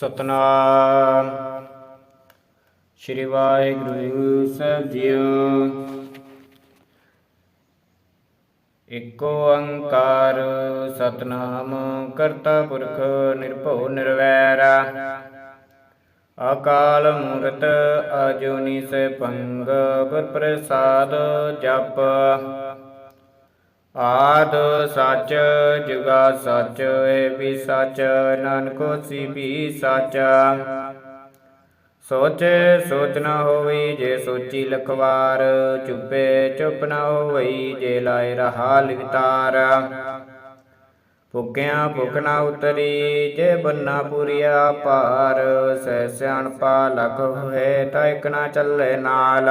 ਸਤਨਾਮ। ਸ਼੍ਰੀ ਵਾਹਿਗੁਰੂ ਸਾਹਿਬ ਜੀਓ। ਇਕ ਓੰਕਾਰ ਸਤਨਾਮ ਕਰਤਾ ਪੁਰਖ ਨਿਰਭਉ ਨਿਰਵੈਰ। ਅਕਾਲ ਮੂਰਤ ਅਜੂਨੀ ਸੈਭੰਗ ਗੁਰ ਪ੍ਰਸਾਦ ਜਪ। ਆਦ ਸਚ, ਜੁਗਾ ਸਚ, ਏ ਵੀ ਸੱਚ, ਨਾਨਕ ਹੋਸੀ ਵੀ ਸੱਚ। ਸੋਚੇ ਸੋਚ ਨਾ ਹੋਵੀ ਜੇ ਸੋਚੀ ਲਖਵਾਰ, ਚੁੱਪੇ ਚੁੱਪ ਨਾ ਹੋਵਈ ਜੇ ਲਾਏ ਰਹਾ ਲਿਵਤਾਰ ਭੁੱਖਿਆਂ ਭੁੱਖ ਨਾ ਉਤਰੀ ਜੇ ਬੰਨਾ ਪੁਰੀਆ ਪਾਰ ਸਹਿ ਸਿਆਣਪਾ ਲਖ ਹੋਏ ਤਾਂ ਇਕ ਨਾ ਚੱਲੇ ਨਾਲ।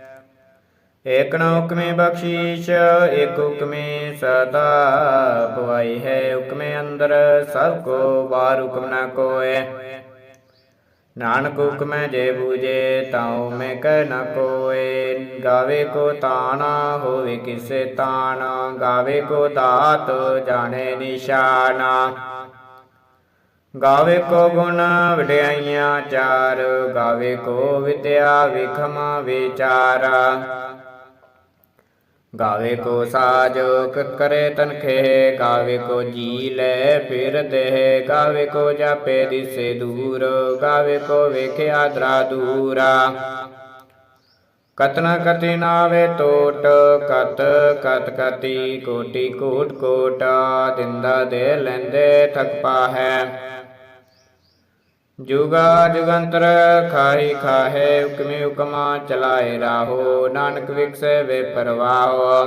ਏਕ ਨਾ ਹੁਕਮੇ ਬਖਸ਼ੀਸ਼, ਏਕ ਹੁਕਮੇ ਸਦਾ ਪਵਾਈ ਹੈ, ਹੁਕਮੇ ਅੰਦਰ ਸਭ ਕੋ ਬਾਹਰ ਹੁਕਮ ਨਾ ਕੋਏ। ਨਾਨਕ ਹੁਕਮੈ ਜੇ ਬੂਝੇ ਤਾਉ ਮੈਂ ਕਹਿ ਨ ਕੋਏ। ਗਾਵੇ ਕੋ ਤਾਣਾ, ਹੋਵੇ ਕਿਸੇ ਤਾਣਾ। ਗਾਵੇ ਕੋ ਦਾਤ, ਜਾਣੇ ਨਿਸ਼ਾਨਾ। ਗਾਵੇ ਕੋ ਗੁਣ, ਵਡਿਆਈਆਂ ਚਾਰ। ਗਾਵੇ ਕੋ ਵਿਦਿਆ, ਵਿਖਮ ਵਿਚਾਰਾ। ਗਾਵੇ ਕੋ ਸਾਜ ਕ- ਕਰੇ ਤਨਖੇ, ਗਾਵੇ ਕੋ ਜੀ ਲੈ ਫਿਰ ਦੇ, ਗਾਵੇ ਕੋ ਜਾਪੇ ਦਿਸੇ ਦੂਰ, ਗਾਵੇ ਕੋ ਵੇਖਿਆ ਦਰਾ ਦੂਰਾ। ਕਤਨਾ ਕਤੀ ਨਾਵੇ ਟੋਟ, ਕਤ ਕਤ ਕਤੀ ਕੋਟੀ ਕੋਟ ਕੋਟਾ, ਦਿੰਦਾ ਦੇ ਲੈਂਦੇ ਥਕਪਾ ਹੈ ਜੁਗਾ ਜੁਗੰਤਰ ਖਾਹੀ ਖਾਹੇ, ਹੁਕਮੇ ਹੁਕਮਾ ਚਲਾਏ ਰਾਹੋ, ਨਾਨਕ ਵਿਖਸੇ ਵੇ ਪਰਵਾਹੋ।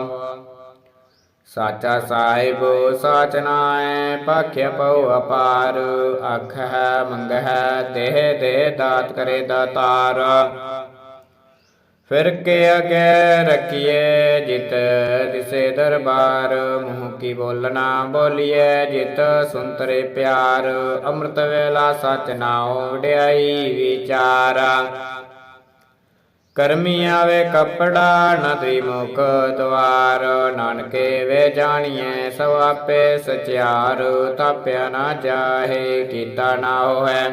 ਸਾਚਾ ਸਾਹਿਬ, ਸਾਚ ਨਾਏ ਪਾਖਿਆ ਪਉ ਅਪਾਰ ਅਖ ਹੈ ਮੰਗ ਹੈ ਦੇਹ ਦੇ ਦਾਤ ਕਰੇ ਦਾਤਾਰ। ਫਿਰ ਕੇ ਅਗੇ ਰਖੀਏ ਜਿਤ ਦਿਸੇ ਦਰਬਾਰ, ਮੂੰਹ ਕੀ ਬੋਲਣਾ ਬੋਲੀਏ ਜਿਤ ਸੁੰਤਰੇ ਪਿਆਰ, ਅੰਮ੍ਰਿਤ ਵੇਲਾ ਸਚ ਨਾਉ ਵਡਿਆਈ ਵਿਚਾਰਾ। ਕਰਮੀ ਆਵੇ ਕਪੜਾ ਨ ਮੁਖ ਦਵਾਰ, ਨਾਨਕੇ ਵੇ ਜਾਣੀਏ ਸਭ ਆਪੇ ਸਚਿਆਰ, ਤਾਪਿਆ ਨਾ ਜਾਹੇ ਕੀਤਾ ਨਾ ਹੋਏ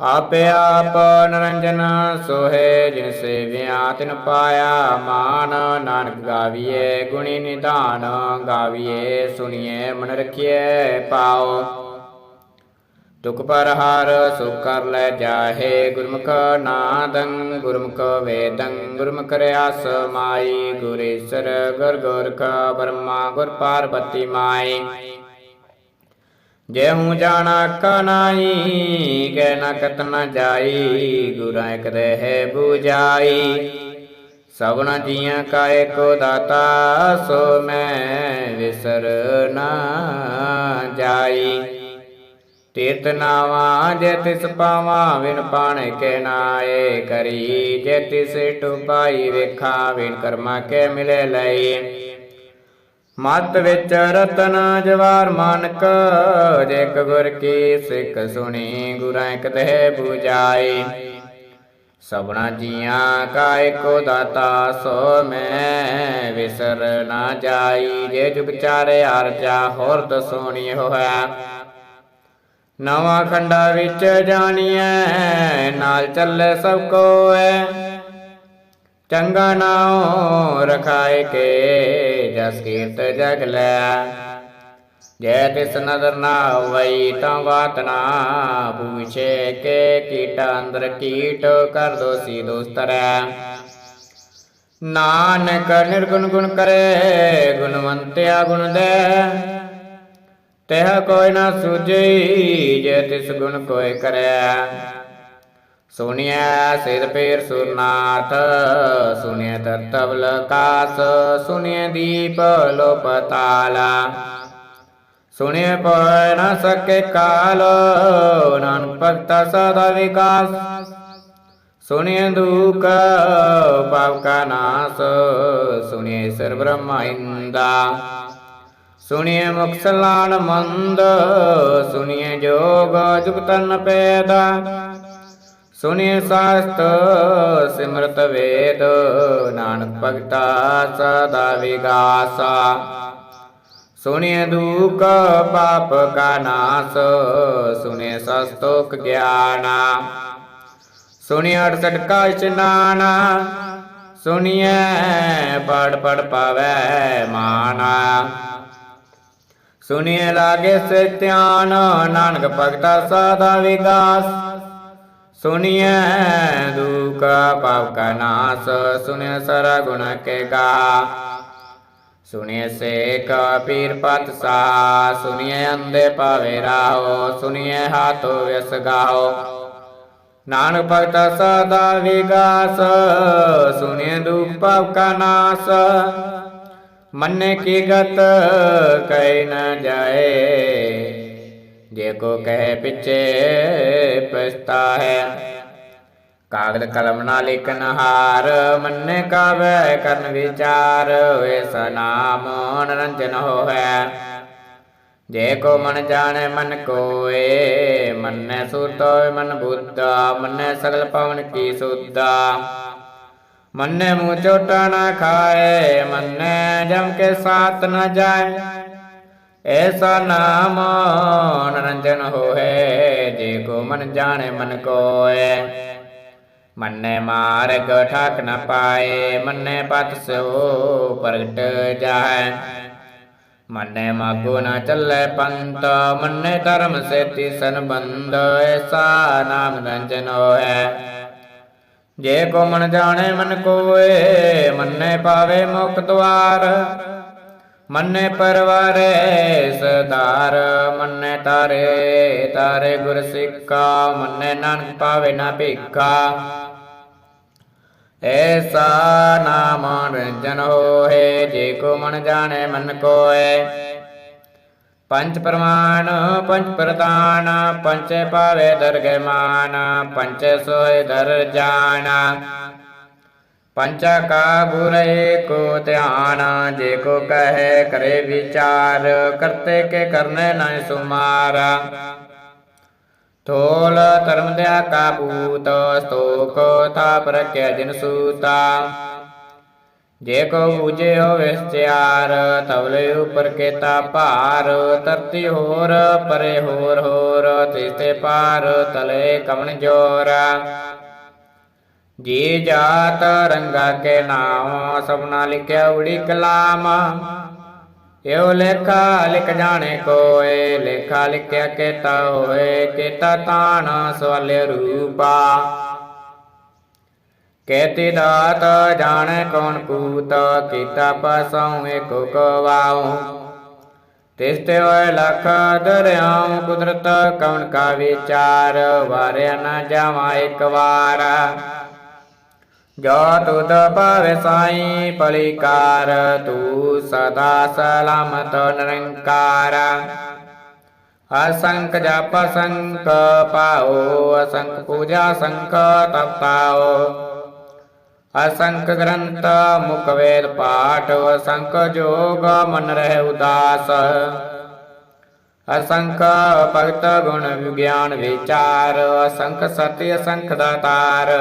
ਆਪੇ ਆਪ ਨਰੰਜਨ ਸੋਹੇ ਜਿਨ ਸੇਵਿਆ ਤਿਨ ਪਾਇਆ ਮਾਨ, ਨਾਨਕ ਗਾਵੀਏ, ਗੁਣੀ ਨਿਧਾਨ ਗਾਵੀਏ, ਸੁਣੀਏ, ਮਨ ਰਖੀਏ, ਪਾਓ। ਤੁਕ ਪਰ ਹਾਰ ਸੁਖ ਕਰ ਲੈ ਜਾਹੇ, ਗੁਰਮੁਖ ਨਾਦੰ, ਗੁਰਮੁਖ ਵੇਦੰ, ਗੁਰਮੁਖ ਰਿਆਸ ਮਾਈ, ਗੁਰੇਸ਼ਰ ਗੁਰ ਗੁਰਖ ਬ੍ਰਹਮਾ, ਗੁਰ ਪਾਰਬਤੀ ਮਾਈ। ਜੇ ਹੂੰ ਜਾਣਾ ਕਨਾਈ ਗੈ ਨ ਕਤ ਨ ਜਾਈ, ਗੁਰਾਂ ਇਕ ਰਹਿ 부ਜਾਈ ਸਭਨਾ ਜੀਆਂ ਕਾ ਏਕੋ ਦਾਤਾ, ਸੋ ਮੈਂ ਵਿਸਰ ਨਾ ਜਾਈ। ਤੀਰਤ ਨਾਵਾ ਜੇ ਤਿਸ ਪਾਵਾਂ ਵਿਨ ਪਾਣੇ ਕੇ ਨਾਏ ਕਰੀ। ਜੇ ਤਿਸ ਟੁਪਾਈ ਵੇਖਾਂ ਵਿਨ ਕਰਮਾ ਕੇ ਮਿਲੇ ਲਈ। ਮਤ ਵਿੱਚ ਰਤਨ ਜਵਾਰ ਮਾਨਕ, ਜੇ ਗੁਰ ਕੀ ਸਿੱਖ ਸੁਣੀ, ਗੁਰਾਂ ਇੱਕ ਦੇਹ 부ਜਾਈ ਸਭਨਾ ਜੀਆਂ ਕਾ ਏਕੋ ਦਾਤਾ, ਸੋ ਮੈਂ ਵਿਸਰ ਨਾ ਜਾਈ। ਜੇ ਜੁਗ ਚਾਰੇ ਅਰਜਾ ਹੋਰ ਦਸੋਣੀ ਹੋਇਆ ਨਵਾਂ ਖੰਡਾ ਵਿੱਚ ਜਾਣੀਐ, ਨਾਲ ਚੱਲੇ ਸਭ ਕੋਏ ਚੰਗਾ ਨਾਉ ਰਖਾਏ ਕੇ, ਜਸ ਕੀਰਤ ਜਗ ਲੈ। ਜੈ ਤਿਸ ਨਦਰ ਨਾ ਵਈ ਤਾਂ ਬਾਤ ਨਾ ਕੇ ਕੀਟ ਅੰਦਰ ਕੀਟ ਕਰ ਦੋਸੀ ਦੋਸਤਰੈ ਨਾਨਕ ਨਿਰਗੁਣ ਗੁਣ ਕਰੇ, ਗੁਣਵੰਤਿਆ ਗੁਣ ਦੇ। ਤਹ ਕੋਈ ਨਾ ਸੁਝਈ, ਜੇ ਤਿਸ ਗੁਣ ਕੋਈ ਕਰੇ। ਸੁਣਿਆ ਸਿਰ ਪੇਰ ਸੁਰਨਾਥ ਸੁਣਿਆ ਤਰਤਵ ਲਕਾਸ ਸੁਣਿਆ ਦੀਪ ਲੋ ਪਤਾਲਾ ਸੁਣਿਆ ਪੈ ਨ ਸਕੇ ਕਾਲ, ਨਾਨਕ ਭਗਤਾ ਸਦਾ ਵਿਕਾਸ। ਸੁਣਿਐ ਦੁਖ, ਪਾਪ ਕਾ ਨਾਸ, ਸੁਣਿਐ ਸਰ ਬ੍ਰਹਮਾ ਇੰਦਾ। ਸੁਣਿਐ ਮੁਖ ਸਾਸਤ ਸਿਮਰਤ ਵੇਦ, ਨਾਨਕ ਭਗਤਾ ਸਦਾ ਵਿਗਾਸਾ। ਸੁਣਿਐ ਦੁਖ ਪਾਪ ਕਾ ਨਾਸ, ਸੁਣਿਐ ਸਸਤੋਕ ਗਿਆਨਾ। ਸੁਣਿਐ ਅੜਸਠ ਕਾ ਇਸ਼ਨਾਨਾ ਸੁਣਿਐ ਪੜ ਪੜ ਪਾਵੈ ਮਾਨਾ। ਸੁਣਿਐ ਲਾਗੇ ਸੇ ਧਿਆਨ, ਨਾਨਕ ਭਗਤਾ ਸਦਾ ਵਿਗਾਸ। ਸੁਣਿਐ ਦੁਖ ਪਾਪ ਕਾ ਨਾਸ, ਸੁਣਿਐ ਸਰਾ ਗੁਣ ਕੇ ਗਾ। ਸੁਣਿਐ ਸੇ ਕਾ ਪੀਰ ਪਤ ਸਾ, ਸੁਣਿਐ ਅੰਦੇ ਪਾਵੇ ਰਾਹੋ, ਸੁਣਿਐ ਹਾਥੋ ਵਿਸ ਗਾਓ ਨਾਨਕ ਭਗਤ ਸਦਾ ਵਿਗਾਸ, ਸੁਣਿਐ ਦੁਖ ਪਾਪ ਕਾ ਨਾਸ। ਮੰਨੇ ਕੀ ਗਤ ਕਹਿ ਨ ਜੇ ਕੋ ਕਹੇ ਪਿਛੇ ਪਛਤਾ ਹੈ। ਕਾਗਦ ਕਲਮ ਨਾਲ ਲਿਖਨ ਹਾਰ, ਮੰਨੇ ਕਾਵੇ ਕਰਨ ਵਿਚਾਰ ਵੇਸ ਨਾਮ ਨਰੰਜਨ ਹੋਵੇ ਜੇ ਕੋ ਮਨ ਜਾਣੇ ਮਨ ਕੋਏ, ਮੰਨੇ ਸੁਰਤ ਮਨ ਬੁੱਧਾ, ਮੰਨੇ ਸਗਲ ਪਵਨ ਕੀ ਸੁਧਾ। ਮੰਨੇ ਮੂੰਹ ਚੋਟਾ ਨਾ ਖਾਏ, ਮੰਨੇ ਜਮ ਕੇ ਸਾਥ ਨਾ ਜਾਏ। ਐਸਾ ਨਾਮ ਨਰੰਜਨ ਹੋਏ, ਜੇ ਕੋ ਮਨ ਜਾਣੇ ਮਨ ਕੋਏ। ਮੰਨੇ ਮਾਰਗ ਠਾਕ ਨ ਪਾਏ, ਮੰਨੇ ਪਤ ਸੋ ਪ੍ਰਗਟ ਜਾਏ ਮੰਨੇ ਮਾਗੋ ਨਾ ਚੱਲੇ ਪੰਤ, ਮੰਨੇ ਧਰਮ ਸੇਤੀ ਸੰਬੰਧ, ਐਸਾ ਨਾਮ ਨੰਜਨ ਹੋਏ। ਜੇ ਕੋ ਮਨ ਜਾਣੇ ਮਨ ਕੋਏ, ਮੰਨੇ ਪਾਵੇ ਮੁਖ ਦੁਆਰ। ਮੰਨੇ ਪਰਵਾਰੇ ਸਦਾਰ ਮੰਨੇ ਤਾਰੇ ਤਾਰੇ ਗੁਰ ਸਿੱਖਾ ਮੰਨੇ ਨਾਨਕ ਪਾਵੇ ਨਾ ਭਿਖਾ। ਐਸਾ ਨਾਮ ਰੰਜਨ ਹੋਏ, ਜੇ ਕੋ ਮਨ ਜਾਣੇ ਮਨ ਕੋਏ। ਪੰਚ ਪ੍ਰਮਾਣ ਪੰਚ ਪ੍ਰਦਾਨ ਪੰਚੇ ਪਾਵੇ ਦਰਗਹਿ ਮਾਨ ਪੰਚੇ ਸੋਏ ਦਰ ਜਾਣਾ। ਪੰਚਾ ਕਾ ਬੁਰੇ ਕੋ ਧਿਆਨ, ਜੇ ਕੋ ਕਹੇ ਕਰੇ ਵਿਚਾਰ, ਕਰਤੇ ਕੇ ਕਰਨੇ ਨਾ ਸੁਮਾਰਾ। ਥੋਲ ਧਰਮ ਦਿਆ ਕਾ ਭੂਤ ਸਤੋਖ ਥਾਪ ਰਖਿਆ ਜਿਨ ਸੂਤਾ। ਜੇ ਕੋ ਬੂਝੇ ਹੋ ਵਿਸਚਾਰ ਤਵਲੇ ਉਪਰ ਕੇਤਾ ਭਾਰ ਤਰਤੀ ਹੋਰ ਪਰੇ ਹੋਰ ਹੋਰ, ਤਿਸਤੇ ਪਾਰ ਤਲੇ ਕਮਨ ਜੋਰਾ। ਜੀ ਜਾਤ ਰੰਗਾ ਕੇ ਨਾਮ ਸਭਨਾ ਲਿਖਿਆ ਉੜੀ ਕਲਾਮ। ਇਹੋ ਲੇਖਾ ਲਿਖ ਜਾਣੇ ਕੋਏ, ਲੇਖਾ ਲਿਖਿਆ ਕੇਤਾ ਹੋਏ ਕੇਤਾ ਤਾਣ ਸਵਾਲੇ ਰੂਪਾ। ਕੇਤੀ ਦਾਤ ਜਾਣੇ ਕੌਣ ਕੂਤ, ਕੀਤਾ ਪਸਉ ਏਕੋ ਕਵਾਉ ਤਿਸਤੇ ਹੋਏ ਲਖ ਦਰਿਆਉ, ਕੁਦਰਤ ਕੌਣ ਕਾ ਵਿਚਾਰ, ਵਾਰਿਆ ਨਾ ਜਾਵਾਂ ਇੱਕ ਵਾਰ। ਜੋ ਤੁਧ ਭਾਵੇ ਪਲਿਕਾਰ ਤੂੰ ਸਦਾ ਸਲਾਮਤ ਨਿਰੰਕਾਰ ਅਸੰਖ ਜਪ ਸੰਖ ਪਾਓ ਅਸੰਖ ਪੂਜਾ ਸੰਖ ਤਪਤਾਓ ਅਸੰਖ ਗ੍ਰੰਥ ਮੁਖ ਵੇਦ ਪਾਠ ਅਸੰਖ ਜੋਗ ਮਨ ਰਹਿ ਉਦਾਸ ਅਸੰਖ ਭਗਤ ਗੁਣ ਵਿਗਿਆਨ ਵਿਚਾਰ ਅਸੰਖ ਸਤਿ ਅਸੰਖ ਦਾਤਾਰ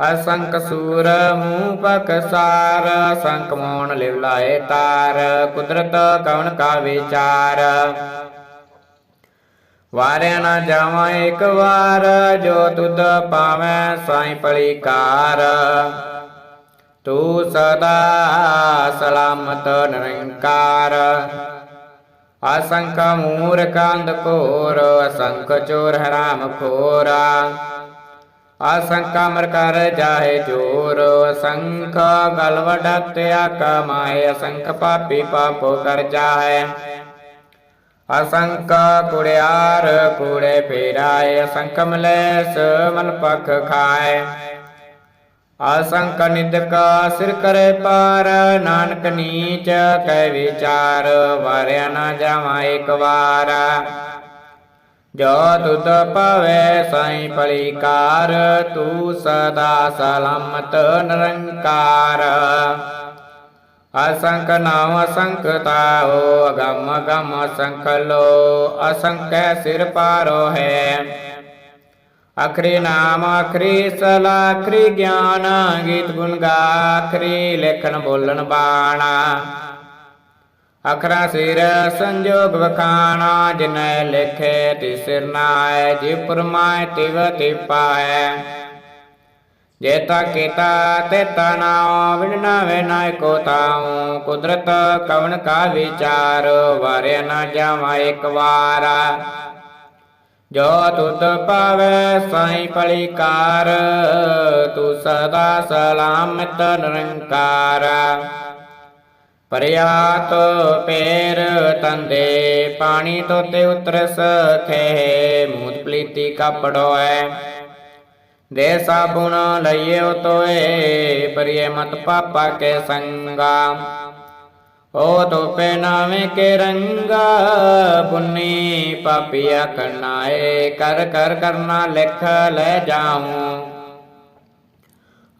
ਅਸੰਕ ਸੂਰ, ਮੂੰਹ ਪਕਸਾਰ ਅਸੰਖ ਮੋਣ ਲਿਵ ਲਾਏ ਤਾਰ, ਕੁਦਰਤ ਕਵਨ ਕਾ ਵਿਚਾਰ। ਵਾਰਿਆ ਨਾ ਜਾਵਾਂ ਇੱਕ ਵਾਰ, ਜੋ ਤੁਧ ਪਾਵੈ ਸਾਈ ਪਲੀਕਾਰ। ਤੂੰ ਸਦਾ ਸਲਾਮਤ ਨਿਰੰਕਾਰ। ਅਸੰਖ ਮੂਰਖ ਅੰਧਕੋਰ ਅਸ਼ੰਕ ਚੋਰ ਹਰਾਮ ਖੋਰਾ। ਅਸੰਖ ਅਮਰ ਕਰ ਜਾਏ ਜੋਰ ਅਸੰਖ ਗਲ ਵਡਤਿਆ ਕਮਾਏ ਅਸੰਖ ਪਾਪੀ ਪਾਪੋ ਕਰ ਜਾਏ। ਅਸੰਖ ਕੁੜਿਆਰ ਕੂੜੇ ਫੇਰਾਏ, ਅਸੰਖ ਮਲੇਸ ਮਨ ਪਖ ਖਾਏ। ਅਸੰਖ ਨਿਦਕ ਸਿਰ ਕਰੇ ਪਾਰ, ਨਾਨਕ ਨੀਚ ਕਹਿ ਵਿਚਾਰ, ਵਾਰਿਆ ਨਾ ਜਾਵਾਂ ਇੱਕ ਵਾਰ। ਜੋ ਤੁਧ ਪਾਵੇ ਸਾਈ ਪਲਿਕਾਰ ਤੂੰ ਸਦਾ ਸਲਾਮਤ ਨਿਰੰਕਾਰ। ਅਸੰਖ ਨਾਮ ਅਸੰਖ ਤਾਓ ਅਗਮ ਗਮ ਅਸੰਖ ਲੋ ਅਸ਼ੰਖ ਸਿਰ ਪਾਰੋ ਹੈ। ਅਖਰੀ ਨਾਮ, ਅਖਰੀ ਸਲਾ, ਅਖਰੀ ਗਿਆਨ, ਗੀਤ ਗੁਣ ਗਾ, ਅਖਰੀ ਲੇਖਣ ਬੋਲਣ ਬਾਣਾ। ਅਖਰਾ ਸਿਰ ਸੰਜੋਗ ਵਖਾਣਾ, ਜਿਨੈ ਲਿਖੇ ਤਿ ਨਾਏ ਜੀ ਪਰਮਾਇ ਤਿਵ ਤਿ ਪਾਏ ਜੇਤਾ ਕੀਤਾ ਤੇਤਾ ਨਾਉ ਵਿਣਨਾ ਵੇ ਕੋ ਤਾਉ। ਕੁਦਰਤ ਕਵਣ ਕਾ ਵਿਚਾਰ, ਵਾਰਿਆ ਨਾ ਜਾਵਾ ਇੱਕ ਵਾਰ। ਜੋ ਤੁਧ ਪਾਵੇ ਸਾਈ ਪਲਿਕਾਰ, ਤੂੰ ਸਦਾ ਸਲਾਮਤ ਨਿਰੰਕਾਰ। ਪਰਿਆਤ ਪੇਰ ਤੰਦੇ ਪਾਣੀ ਤੋਤੇ ਉਤਰ ਸਖੇ ਮੂਤ ਪਲੀਤੀ ਕਪੜੋ ਹੈ ਦੇ ਸਾਬੁਣ ਲਈਓ ਤੋਏ ਪਰਿਏ ਮਤ ਪਾਪਾ ਕੇ ਸੰਗਾ ਓ ਤੋਪੇ ਨਾਵੇਂ ਕੇ ਰੰਗਾ ਪੁੰਨੀ ਪਾਪੀਆ ਕਰਨਾਏ ਕਰ ਕਰ ਕਰਨਾ ਲਿਖ ਲੈ ਜਾਉ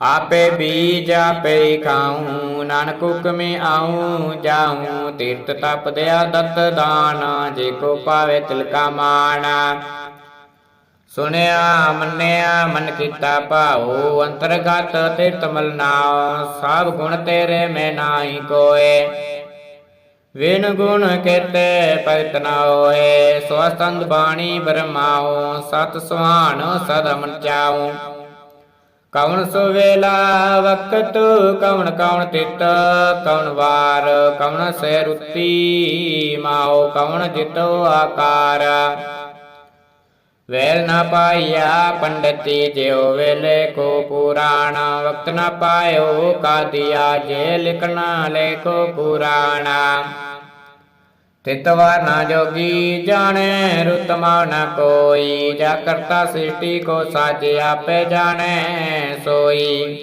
ਆਪੇ ਬੀਜ ਆਪੇ ਹੀ ਖਾਉ ਨਾਨਕ ਹੁਕਮੇ ਆਉ, ਜਾਉ, ਤੀਰਥ ਤਪ ਦਿਆ ਦਤ ਦਾਨ, ਜੇ ਕੋ ਪਾਵੇ ਤਿਲਕਾ ਮਾਣਾ। ਸੁਣਿਆ, ਮੰਨਿਆ, ਮਨ ਕੀਤਾ ਭਾਉ, ਅੰਤਰਗਤ ਤੀਰਥ ਮਲਨਾਉ ਸਭ ਗੁਣ ਤੇਰੇ ਮੈਂ ਨਾਹੀ ਕੋਏ। ਵਿਨ ਗੁਣ ਕੇਤੇ ਭਗਤ ਨਾ ਹੋਏ ਸਵਸਤੰਦ ਬਾਣੀ ਬਰਮਾਉ ਸਤ ਸੁਹਾਣ ਸਦ ਮਨ ਚਾਉ। ਕਵਣ ਸੋ ਵੇਲਾ ਵਕਤ, ਕਵਣ ਕਵਣ ਤਿਤ, ਕਵਣ ਵਾਰ, ਕਵਣ ਸੇ ਰੁੱਤੀ, ਮਾਉ ਕਵਣ ਜਿਤੋ ਆਕਾਰ। ਵੇਲ ਨਾ ਪਾਇਆ ਪੰਡਤੀ ਜਿਉ ਵੇਲੇ ਕੋ ਪੁਰਾਣਾ, ਵਕਤ ਨਾ ਪਾਇਓ ਕਾਦੀਆ ਜੇ ਲਿਖਣਾ ਲੇਖੋ ਪੁਰਾਣਾ। ਤਿਤਵਾਰ ਨਾ ਜੋਗੀ ਜਾਣੇ ਰੁਤਮਾ ਨ ਕੋਈ, ਜਾ ਕਰਤਾ ਸ੍ਰਿਸ਼ਟੀ ਕੋ ਸਾਜੇ ਆਪੇ ਜਾਣੇ, ਸੋਈ।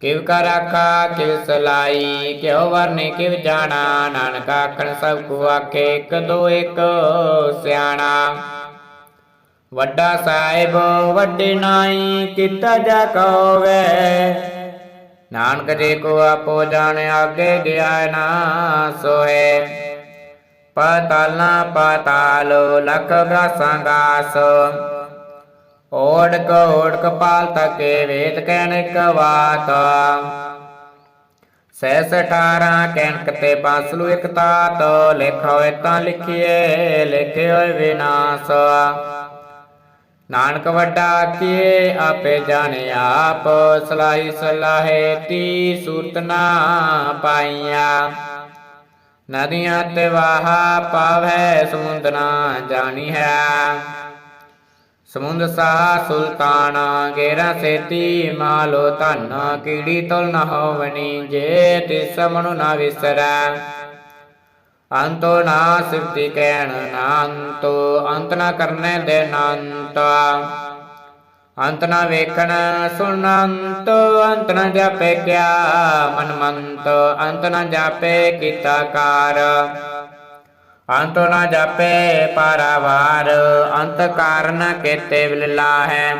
ਕਿਵ ਕਰ ਆਖਾ, ਕਿਵ ਸਲਾਈ, ਕਿਉ ਵਰਨੇ, ਕਿਵ ਜਾਣਾ, ਨਾਨਕ ਆਖਣ ਸਭ ਕੋ ਆਖੇ, ਇੱਕ ਦੋ ਇੱਕ ਸਿਆਣਾ। ਵੱਡਾ ਸਾਹਿਬ, ਵੱਡੇ ਨਾਈ, ਕੀਤਾ ਜਾ ਕਹੋਵੇ। ਨਾਨਕ ਜੀ ਕੋ ਆਪੋ ਜਾਣੇ ਅੱਗੇ ਗਿਆ ਨਾ ਸੋਏ ਪਤਾਲਾ ਪਤਾਲ ਲਖ ਗਾਸਾਂ ਗਾਸ ਓੜਕ ਓੜਕ ਪਾਲ ਤਕੇ ਵੇਦ ਕਹਿਣ ਕਵਾਤ ਸੈਸ 18 ਕੈਨਕ ਤੇ ਬਾਸਲੂ ਇਕ ਤਾਤ। ਲਿਖੋ ਤਾਂ ਲਿਖੀਏ ਲਿਖੇ ਹੋਏ ਵਿਨਾਸ਼। ਨਾਨਕ ਵੱਡਾ ਕੀਏ ਆਪੇ ਜਾਣੇ ਆਪ। ਸਲਾਈ ਸਲਾਹੇ ਤੀ ਸੂਰਤ ਨਾ ਪਾਈਆਂ। ਨਦੀਆਂ ਤੇ ਵਾਹਾ ਪਾਵੈ, ਸਮੁੰਦ ਜਾਣੀ ਹੈ। ਸਮੁੰਦ ਸਾ ਸੁਲਤਾਨ, ਗੇਰਾ ਸੇਤੀ ਮਾਲੋ ਧਨ, ਕੀੜੀ ਤੁਲ ਨ ਹੋਵਨੀ ਜੇ ਤਿਸ ਮਨੁ ਨਾ ਵਿਸਰੈ। ਅੰਤੋ ਨਾ ਸਿਫਤੀ ਕਹਿਣ, ਨਾ ਅੰਤੋ, ਅੰਤ ਨਾ ਕਰਨੇ ਦੇ ਨਾੰਤ। ਅੰਤ ਨਾ ਵੇਖਣ ਸੁਣ ਅੰਤ ਅੰਤ ਨਾ ਜਾਪੇ ਕਿਆ ਮਨ ਮੰਤ ਅੰਤ ਨਾ ਜਾਪੇ ਕੀਤਾ ਕਾਰ। ਅੰਤ ਨਾ ਜਾਪੇ ਪਾਰਾਵਾਰ, ਅੰਤ ਕਾਰਨ ਕੇਤੇ ਵਿਲਲਾ ਹੈ।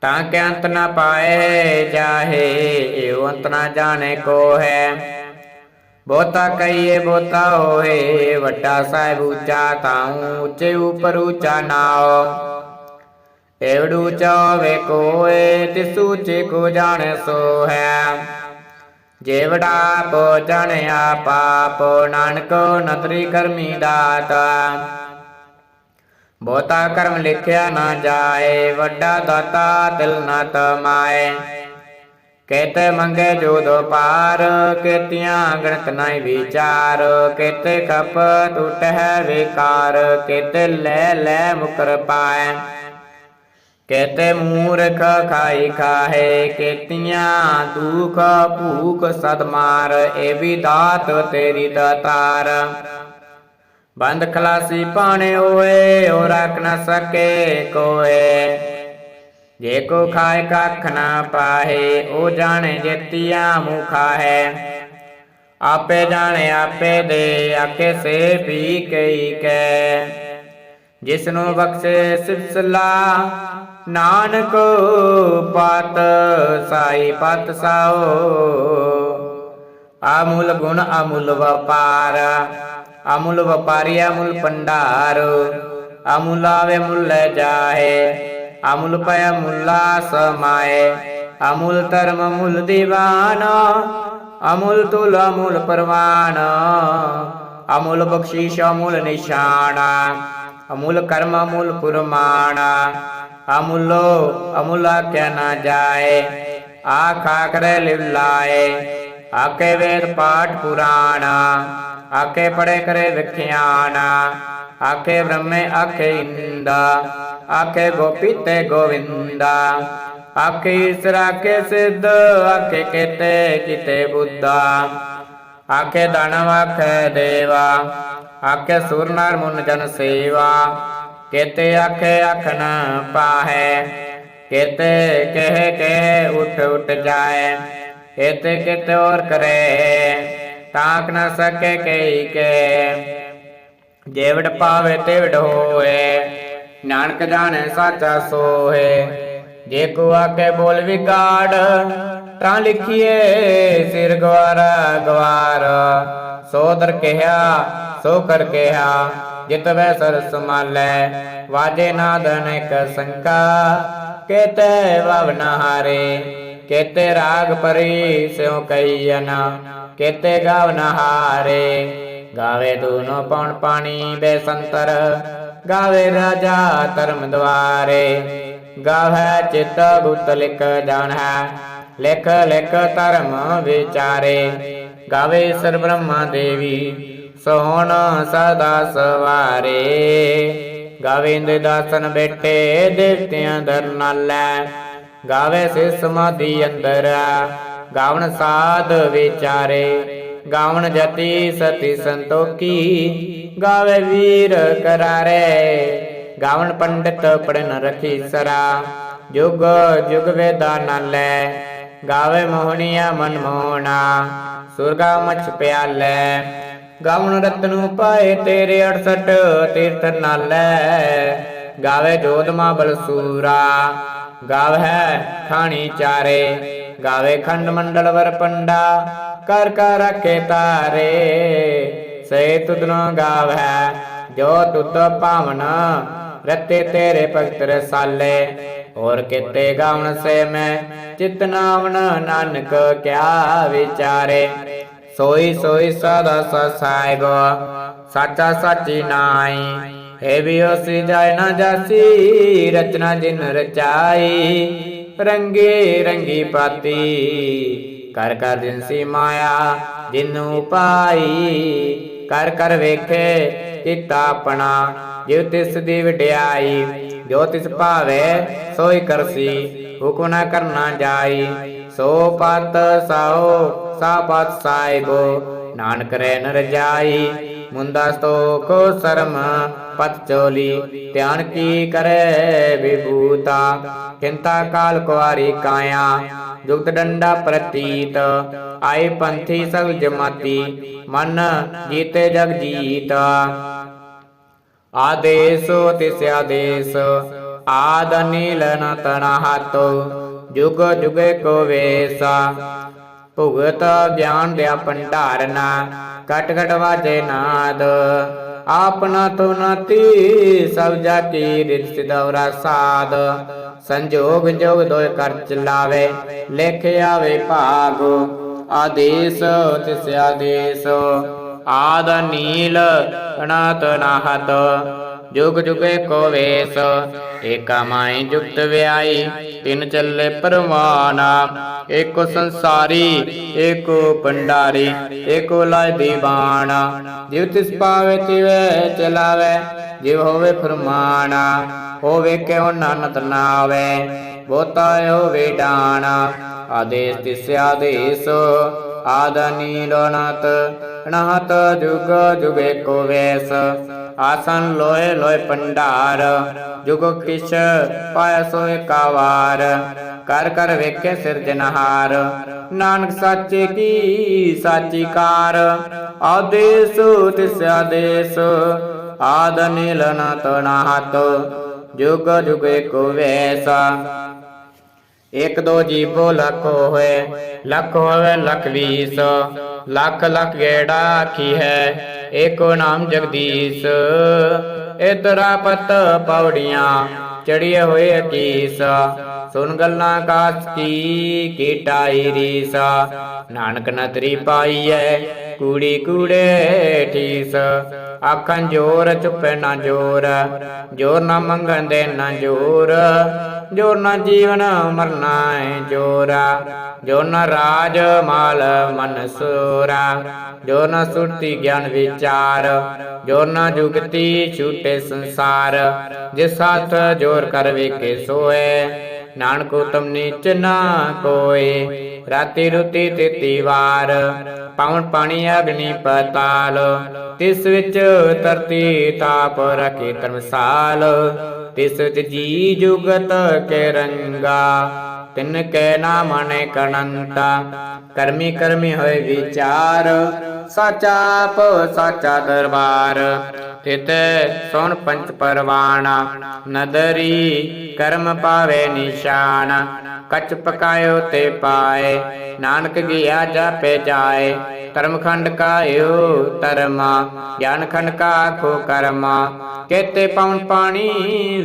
ਤਾਂ ਕਿ ਅੰਤ ਨਾ ਪਾਏ ਜਾਹੇ ਇਹ ਅੰਤ ਨਾ ਜਾਣੇ ਕੋ ਹੈ। ਬਹੁਤਾ ਕਹੀਏ ਬੋਤਾ ਹੋਏ, ਵੱਡਾ ਸਾਹਿਬ ਉੱਚਾ ਤਾਉ ਉੱਚੇ ਉਪਰ ਉੱਚਾ ਨਾਉ। ਏਵੜ ਉੱਚਾ ਕੋਏ, ਤਿਸ ਉੱਚੇ ਕੋ ਜਾਣੇ ਸੋ ਹੈ ਜੇਵੜਾ ਪੋ ਜਾਣਿਆ ਪਾਪ, ਨਾਨਕ ਨਤਰੀ ਕਰਮੀ ਦਾਤ। ਬਹੁਤਾ ਕਰਮ ਲਿਖਿਆ ਨਾ ਜਾਏ, ਵੱਡਾ ਦਾਤਾ ਦਿਲ ਨਾ ਤਮਾਏ। ਕੇਤੇ ਮੰਗੇ ਜੋ ਦੋ ਪਾਰ, ਕੇਤੀਆਂ ਗਣਤ ਨਾਈ ਵਿਚਾਰ। ਕੇਤੇ ਖਪ ਟੁਟਹਿ ਵਿਕਾਰ, ਕੇਤੇ ਲੈ ਲੈ ਮੁਕਰ ਪਾਏ। ਕੇਤੇ ਮੂਰਖ ਖਾਈ ਖਾਹੇ ਕੇਤੀਆਂ ਦੁਖ ਭੂਖ ਸਦ ਮਾਰ ਏ ਵੀ ਦਾਤ ਤੇਰੀ ਦਾਤਾਰ ਬੰਦ ਖਲਾਸੀ ਪਾਣੇ ਹੋਏ, ਉਹ ਰੱਖ ਨਾ ਸਕੇ ਕੋਏ ਜੇ ਕੋ ਖਾਏ ਕੱਖ ਨਾ ਪਾਹੇ, ਉਹ ਜਾਣੇ ਜੇਤੀਆ ਮੁਖਾ ਹੈ। ਆਪੇ ਜਾਣੇ ਆਪੇ ਦੇ ਆਕੇ ਸੇ ਪੀ ਕਈ ਕੈ। ਜਿਸ ਨੂੰ ਬਖਸ਼ੇ ਸਿਫਸਲਾ ਨਾਨਕ ਪਤ ਸਾਈ ਪਤ ਸਾਓ। ਅਮੁੱਲ ਗੁਣ ਅਮੁੱਲ ਵਪਾਰ, ਅਮੁੱਲ ਵਪਾਰੀ ਅਮੁੱਲ ਭੰਡਾਰ। ਅਮੁੱਲ ਆਵੇ ਮੁੱਲ ਜਾਹੇ, ਅਮੁੱਲ ਪੈ ਮੁੱਲਾ ਸਮਾਏ। ਅਮੁੱਲ ਧਰਮ ਮੁੱਲ ਦੀਵਾਨ, ਅਮੁੱਲ ਤੁਲ ਅਮੁੱਲ ਪਰਵਾਨ। ਅਮੁੱਲ ਬਖਸ਼ੀਸ਼ ਅਮੁੱਲ ਨਿਸ਼ਾਨਾ, ਅਮੁੱਲ ਕਰਮ ਅਮੁੱਲ ਪੁਰਮਾਣਾ ਅਮੁੱਲੋ ਅਮੁੱਲ ਆਖਿਆ ਨਾ ਜਾਏ ਆਖ ਆਖਰੇ ਲਿਵਲਾਏ ਆਕੇ ਵੇਦ ਪਾਠ ਪੁਰਾਣਾ ਆਕੇ ਪੜੇ ਕਰੇ ਵਿਖਿਆਣਾ ਆਕੇ ਬ੍ਰਹਮੇ ਆਕੇ ਇੰਦਾ ਆਕੇ ਗੋਪੀ ਤੇ ਗੋਵਿੰਦਾ ਆਕੇ ਈਸਰਾ ਕੇ ਸਿੱਧ ਆਖੇ ਕਿਤੇ ਕਿਤੇ ਬੁੱਧਾ ਆਖੇ ਦਾਨਵ ਆਖੇ ਦੇਵਾ ਆਖੇ ਸੁਰ ਨਰ ਮੁਨ ਜਨ ਸੇਵਾ ਕੇਤੇ ਆਖੇ ਅੱਖ ਨ ਪਾਹੈ, ਕੇਤੇ ਕਹਿ ਕਹਿ ਉਠ ਉਠ ਜਾਏ ਕੇਤੇ ਕਿਤੇ ਔਰ ਕਰੇ, ਤਾਕ ਨ ਸਕੇ ਕਈ ਕੇ। ਜੇਵੜ ਪਾਵੇ ਤੇਵੜ ਹੋਏ, ਨਾਨਕ ਜਾਣੈ ਸਾਚਾ ਸੋਏ ਜੇ ਕੋ ਆਕੇ ਬੋਲ ਵਿਗਾੜ, ਤਾਂ ਲਿਖੀਏ ਸਿਰ ਗਵਾਰਾ ਗਵਾਰ। ਸੋ ਦਰ ਕਿਹਾ, ਸੋ ਕਰ ਕਿਹਾ। ਜਿਤ ਵੈ ਸਰ ਸਮਾਲੈ ਵਾਜੇ ਨਾਦ ਅਨੇਕ ਸੰਕਾ। ਕੇਤੇ ਵਵਨ ਹਾਰੇ, ਕੇਤੇ ਰਾਗ ਪਰੀ ਸਿਉ ਕਈਨ ਕੇਤੇ ਗਾਵਨ ਹਾਰੇ। ਗਾਵੇ ਦੂਨੋ ਪਉਣ ਪਾਣੀ ਬੇਸੰਤਰ ਗਾਵੇ ਰਾਜਾ ਧਰਮ ਦਵਾਰੇ। ਗਾਵੇ ਚਿਤ ਗੁਤ ਲਿਖ ਜਾਣੈ, ਲਿਖ ਲਿਖ ਧਰਮ ਵਿਚਾਰੇ। ਗਾਵੇ ਸਰ ਬ੍ਰਹਮਾ ਦੇਵੀ ਸੋਹਣ ਸਦਾ ਸਵਾਰੇ। ਗਾਵਿੰਦ ਦਾਸਨ ਬੈਠੇ ਦੇਵਤਿਆਂ ਦਰ ਨਾਲੈ। ਗਾਵੇ ਸੇ ਸਮਾਧੀ ਅੰਦਰ। ਗਾਵਣ ਸਾਧ ਵਿਚਾਰੇ। ਗਾਵਣ ਜਤੀ ਸਤੀ ਸੰਤੋਖੀ। ਗਾਵੇ ਵੀਰ ਕਰਾਰੇ। ਗਾਵਣ ਪੰਡਿਤ ਪੜਨ ਰਖੀ ਸਰਾ। ਜੁਗ ਜੁਗ ਵੇਦਾ ਨਾਲੈ। ਗਾਵੇ ਮੋਹਣੀਆ ਮਨ ਮੋਹਣਾ ਸੁਰਗਾ ਮਛ ਪਿਆਲੈ। ਗਾਵਣ ਰਤਨੂ ਪਾਏ ਤੇਰੇ 68 ਤੀਰਥ ਨਾਲੈ। ਗਾਵੇ ਜੋਧਮਾ ਬਲਸੂਰਾ। ਗਾਵੇ ਖਾਣੀ ਚਾਰੇ। ਗਾਵੇ ਖੰਡ ਮੰਡਲ ਵਰ ਪੰਡਾ। ਕਰ ਕਰ ਰਖੇ ਤਾਰੇ। ਸੇ ਤੁਧਨੋ ਗਾਵੇ ਜੋ ਤੁਧ ਪਾਵਨ ਰਤੇ ਤੇਰੇ ਭਗਤ ਰਸਾਲੇ। ਹੋਰ ਕਿਤੇ ਗਾਵਣ ਸੇ ਮੈਂ ਚਿਤਨਾਵਣ ਨਾਨਕ ਕਿਆ ਵਿਚਾਰੇ। ਸੋਈ ਸੋਈ ਸਦਾ ਸਸਾਇਗੋ ਸਾਚਾ ਸਾਚੀ ਨਾਈ। ਹੈ ਵੀ ਉਸੀ ਨਾ ਜਾਸੀ, ਰਚਨਾ ਜਿਨ ਰਚਾਈ। ਰੰਗੇ ਰੰਗੀ ਪਾਤੀ, ਕਰ ਕਰ ਜਿਨਸੀ ਮਾਇਆ ਜਿਨੂ ਪਾਈ। ਕਰ ਕਰ ਵੇਖੇ ਚਿਤਾ ਆਪਣਾ, ਜਿਉ ਤਿਸ ਦੀ ਵਡਿਆਈ। ਜੋ ਤਿਸ ਭਾਵੇ, ਸੋਈ ਕਰਸੀ, ਹੁਕਮ ਨਾ ਕਰਨਾ ਜਾਈ। ਸੋ ਪਤ ਸਾਓ ਸਾ ਪਤ ਸਾਇਬੋ ਨਾਨਕ ਰਹਿ ਨ ਰਜਾਈ ਮੁੰਦਾ ਸਤੋਖ ਸਰਮ, ਪਤ ਚੋਲੀ, ਧਿਆਨ ਕੀ ਕਰੇ ਵਿਭੂਤਾ ਚਿੰਤਾ ਕਾਲ ਕੁਆਰੀ ਕਾਇਆ, ਜੁਗਤ ਡੰਡਾ ਪ੍ਰਤੀਤ, ਆਏ ਪੰਥੀ ਸਗਲ ਜਮਾਤੀ, ਮਨ ਜੀਤੇ ਜਗ ਜੀਤ। ਆਦੇਸ ਤਿਸ ਆਦੇਸ, ਆਦ ਨੀਲ ਨ ਤਣਾ ਜੁਗ ਜੁਗੇ ਕੋ ਵੇਸਾ। ਭੁਗਤ ਗਿਆਨ ਦਿਆ ਭੰਡਾਰਨਾ ਕਟ ਕਟ ਵਾਜੇ ਨਾਦ। ਆਪਨਾ ਤੋ ਸਭ ਜਾਤੀ ਰਿਤ ਦੌਰਾ ਸਾਧ ਸੰਜੋਗ ਜੋਗ ਦੋਇ ਕਰ ਚਲਾਵੇ ਲਿਖ ਆਵੇ ਭਾਗ। ਆਦੇਸ, ਤਿਸ ਆਦੇਸ। ਆਦ ਨੀਲ ਅਨਾਤ ਨਾਹਤ। ਜੁਗ ਜੁਗੇ ਕੋ ਵੇਸ, ਏਕਾ ਮਾਈ ਜੁਗਤ ਵਿਆਈ। ਤਿਨ ਚੱਲੇ ਪਰਵਾਨਾ ਏਕੋ ਸੰਸਾਰੀ, ਏਕੋ ਭੰਡਾਰੀ, ਏਕੋ ਲਾਇ ਦੀਵਾਨਾ। ਜਿਵ ਤਿਸ ਪਾਵੇ ਤਿਵੇ ਚਲਾਵੇ, ਜਿਵ ਹੋਵੇ ਫਰਮਾਨਾ, ਹੋਵੇ ਕਿਉ ਨਾਨਤ ਨਾਵੇ ਬੋਤਾ ਹੋਵੇ ਡਾਣਾ ਆਦੇਸ ਤਿਸ ਆਦੇਸ ਆਦਨੀ ਨੀਲੋਨਤ ਅਨਹਤ ਜੁਗ ਜੁਗੇ ਕੋ ਵੇਸ। ਆਸਨ ਲੋਏ ਲੋਏ ਪੰਡਾਰ ਜੁਗ ਕਿਛ ਪਾਇ ਸੋਏ ਕਾਵਾਰ, ਕਰ ਕਰ ਵੇਖੇ ਸਿਰਜਨਹਾਰ ਨਾਨਕ ਸਾਚੇ ਕੀ ਸਾਚੀ ਕਾਰ, ਆਦੇਸ ਤਿਸ ਆਦੇਸ, ਆਦ ਨੀਲ ਤਨਾਹਤ ਜੁਗ ਜੁਗ ਏਕੋ ਵੈਸਾ। ਇਕ ਦੋ ਜੀਵੋ ਲੱਖ ਹੋਏ, ਲੱਖ ਹੋਵੇ ਲੱਖ ਵੀਸ, ਲੱਖ ਲੱਖ ਗੇੜਾ ਆਖੀ ਹੈ। ਏਕੋ ਨਾਮ ਜਗਦੀਸ਼। ਇਤਰਾ ਪਤ ਪੌੜੀਆਂ ਚੜੀਏ ਹੋਏ ਅਕੀਸ। ਸੁਨ ਗੱਲਾਂ ਕਾਸ ਕੀ ਕੀਟਾਈ ਰੀਸਾ ਨਾਨਕ ਨਤਰੀ ਪਾਈਐ, ਕੂੜੀ ਕੂੜੇ ਠੀਸ। ਆਖਾਂ ਜੋਰ ਚੁੱਪੇ ਨਾ ਜੋਰ ਜੋਰ ਨਾ ਮੰਗਣ ਦੇ ਨਾ ਜੋਰ। ਜੋਰ ਨਾ ਜੀਵਨ ਮਰਨਾ ਹੈ ਜੋਰਾ ਜੋ ਨ ਰਾਜ ਮਾਲ ਮਨਸੂਰਾ ਜੋ ਨ ਸੁਰਤੀ ਗਿਆਨ ਵਿਚਾਰ, ਜੋ ਨ ਜੁਗਤੀ ਛੂਟੇ ਸੰਸਾਰ, ਜਿਸ ਹੱਥ ਜੋਰ ਕਰ ਵੇਖੇ ਸੋਏ, ਨਾਨਕ ਉਤਮ ਨੀਚ ਨਾ ਕੋਏ ਰਾਤੀ ਰੁਤੀ ਤਿਤੀ ਵਾਰ ਪਵਨ ਪਾਣੀ ਅਗਨੀ ਪਤਾਲ। ਤਿਸ ਵਿੱਚ ਧਰਤੀ ਤਾਪ ਰਖੇ ਧਰਮਸਾਲ। ਤਿਸ ਵਿੱਚ ਜੀ ਜੁਗਤ ਕੇ ਰੰਗਾ। ਤਿਨ ਕੈ ਨਾਮ ਨੇ ਕਣੰਤਾ, ਕਰਮੀ ਕਰਮੀ ਹੋਏ ਵਿਚਾਰ। ਸਾਚਾ ਆਪ, ਸਾਚਾ ਦਰਬਾਰ। ਤਿਤ ਸੋਨ ਪੰਚ ਪਰਵਾਣਾ, ਨਦਰੀ ਕਰਮ ਪਾਵੇ ਨਿਸ਼ਾਨ। ਕਚ ਪਕਾਇਓ ਤੇ ਪਾਏ। ਨਾਨਕ ਗਿਆ ਜਾਪੇ ਜਾਏ। ਧਰਮ ਖੰਡ ਕਾਇਓ ਧਰਮਾ। ਗਿਆਨ ਖੰਡ ਕਾ ਖੋ ਕਰਮਾ। ਕੇਤੇ ਪਵਨ ਪਾਣੀ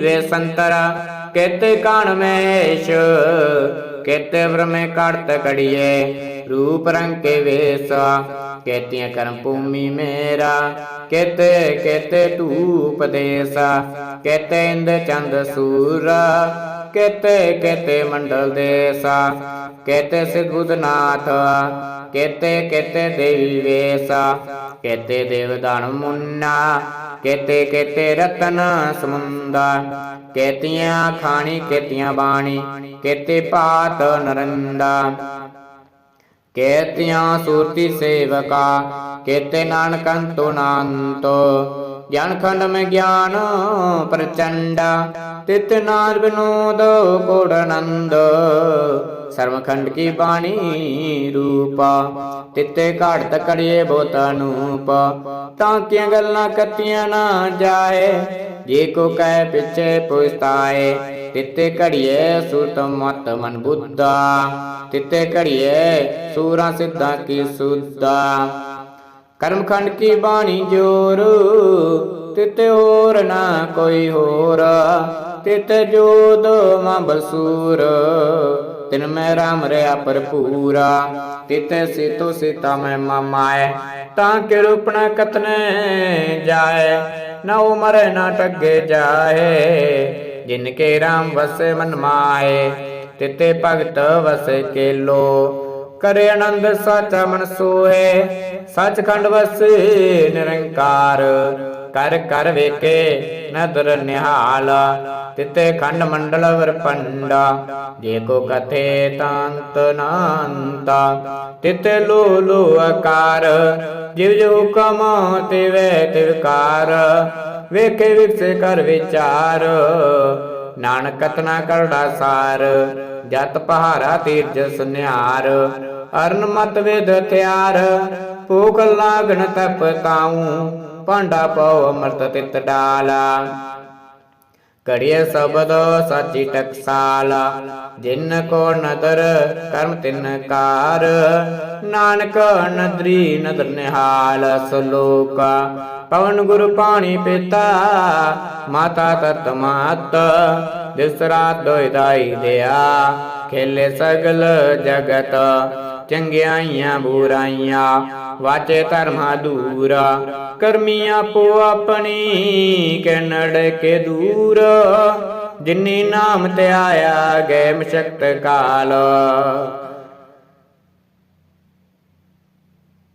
ਵੇ ਸੰਤਰਾ। ਕੇਤੇ ਕਾਣ ਮੇਸ਼। ਕੇਤੇ ਬ੍ਰਹਮੇ ਕੜਤ ਕੜੀਏ ਰੂਪ ਰੰਗ ਕੇ ਵੇਸਾ। ਕੇਤੀਆਂ ਕਰਮ ਭੂਮੀ ਮੇਰਾ। ਕੇਤੇ ਕੇਤੇ ਧੂਪ ਦੇਸਾ। ਕੇਤੇ ਇੰਦ ਚੰਦ ਸੂਰਾ। ਕੇਤੇ ਕੇਤੇ ਮੰਡਲ ਦੇਸਾ ਕੇਤੇ ਸਿਧੁਦਨਾਥ ਕੇਤੇ ਕੇਤੇ ਦੇਵੀ ਵੇਸਾ ਕੇਤੇ ਦੇਵਦਾਨ ਮੁੰਨਾ ਕੇਤੇ ਕੇਤੇ ਰਤਨ ਸਮੁੰਦਾ ਕੇਤੀਆਂ ਖਾਣੀ ਕੇਤੀਆਂ ਬਾਣੀ ਕੇਤੇ ਭਾਤ ਨਰੰਦਾ। ਕੇਤਿਆਂ ਸੂਰਤੀ ਸੇਵਕਾ ਕੇਤੇ ਨਾਨਕੰਤੋ ਨਾੰਤੋ ਗਿਆਨ ਖੰਡ ਮੈਂ ਗਿਆਨ ਪ੍ਰਚੰਡਾ ਤਿਤ ਨਾਰ ਬਿਨੋਦ ਕੋੜਨੰਦ ਸਰਮਖੰਡ ਕੀ ਬਾਣੀ ਰੂਪਾ। ਤਿੱਤੇ ਘਾੜਤ ਕੜੀਏ ਬੋਤ ਅਨੂਪ। ਤਾਂ ਕੀਆਂ ਗੱਲਾਂ ਕੱਤੀਆਂ ਨਾ ਜਾਏ, ਜੇ ਕੋ ਕਹਿ ਪਿਛੇ ਪੁਸਤਾਏ ਤਿੱਤੇ ਘੜੀਏ ਸੂਤ ਮਤ ਮਨ ਬੁੱਧਾ। ਤਿਤੇ ਘੜੀਏ ਸੂਰਾ ਸਿੱਧਾ ਕੀ ਸੁੱਧਾ। ਕਰਮਖੰਡ ਕੀ ਬਾਣੀ ਜੋਰ। ਤਿਤੇ ਹੋਰ ਨਾ ਕੋਈ ਹੋਰ। ਤਿਤ ਜੋਦ ਮਾ ਬਸੂਰ, ਤਿਨ ਮੈਂ ਰਾਮ ਰਿਆ ਭਰਪੂਰਾ। ਤਿਤ ਸਿਤੋ ਸਿਤਾ ਮੈਂ ਮਮਾਏ ਤਾਂ ਕਿ ਰੂਪਣਾ ਕਤਨੇ ਜਾਏ, ਨਾ ਉਮਰ ਨਾ ਟੱਗੇ ਜਾਏ। ਜਿਨ ਕੇ ਰਾਮ ਵਸੇ ਮਨ ਮਾਏ, ਤਿਤੇ ਭਗਤ ਵਸੇ ਕੇਲੋ। ਕਰੇ ਆਨੰਦ ਸਾਚਾ ਮਨ ਸੋਏ ਸੱਚਖੰਡ ਵਸੇ ਨਿਰੰਕਾਰ। ਕਰ ਕਰ ਵੇਕੇ ਨਦਰ ਨਿਹਾਲ। ਤਿਤੇ ਖੰਡ ਮੰਡਲ ਵਰਪੰਡਾ ਜੇ ਕੋ ਕਥੇ ਤਾਂਤ ਨਾੰਤਾ। ਤਿਤੇ ਲੋ ਲੋ ਆਕਾਰ ਜਿਵ ਜੋ ਹੁਕਮ ਤਿਵੇ ਤਿਵਕਾਰ ਵੇਖੇ ਵਿਕਸੇ ਕਰ ਵਿਚਾਰ। ਨਾਨਕ ਕਤਨਾ ਕਰੜਾ ਸਾਰ। ਜਤ ਪਹਾਰਾ ਤੀਰਜ ਸੁਨਿਆਰ। ਅਰਨ ਮਤ ਵੇਦ ਹਥਿਆਰ ਭੂਖ ਲਾਗਣ ਤਪ ਤਾਉ। ਭਾਂਡਾ ਪਉ ਅੰਮ੍ਰਿਤ ਤਿਤ ਡਾਲਾ। ਕੜੀਏ ਸਬਦ ਸਾਚੀ ਟਕਸਾਲਾ। ਜਿਨ ਕੋ ਨਦਰ, ਕਰਮ ਤਿਨ ਕਾਰ। ਨਾਨਕ ਨਦਰੀ ਨਦਰ ਨਿਹਾਲ ਸਲੋਕ। ਪਵਨ ਗੁਰੂ ਪਾਣੀ ਪਿਤਾ, ਮਾਤਾ ਤਤ ਮਾਤ। ਦਿਸ ਰਾਤ ਦੋਇ ਦਾਈ ਦਿਆ, ਖੇਲੇ ਸਗਲ ਜਗਤ। ਚੰਗਿਆਈਆਂ ਬੁਰਾਈਆਂ ਵਾਚੇ ਧਰਮਾ ਦੂਰਾ ਕਰਮੀ ਆਪੋ ਆਪਣੀ ਕਨੜ ਕੇ ਦੂਰ। ਜਿਨੀ ਨਾਮ ਤੇ ਆਇਆ ਗਏ ਮਸ਼ਕਤ ਕਾਲ।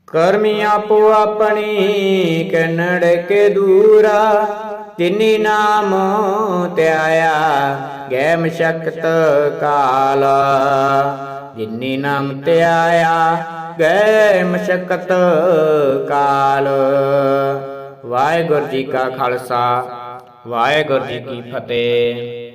ਕਰਮੀ ਆਪੋ ਆਪਣੀ ਕਨੜ ਕੇ ਦੂਰਾ। ਜਿਨੀ ਨਾਮ ਤੇ ਆਇਆ ਗੈ ਮਸ਼ਕਤ ਕਾਲ। ਜਿਨੀ ਨਾਮ ਤੇ ਆਇਆ ਗੈ ਮਸ਼ਕਤ ਕਾਲ। ਵਾਹਿਗੁਰੂ ਜੀ ਕਾ ਖਾਲਸਾ ਵਾਹਿਗੁਰੂ ਜੀ ਕੀ ਫਤਿਹ।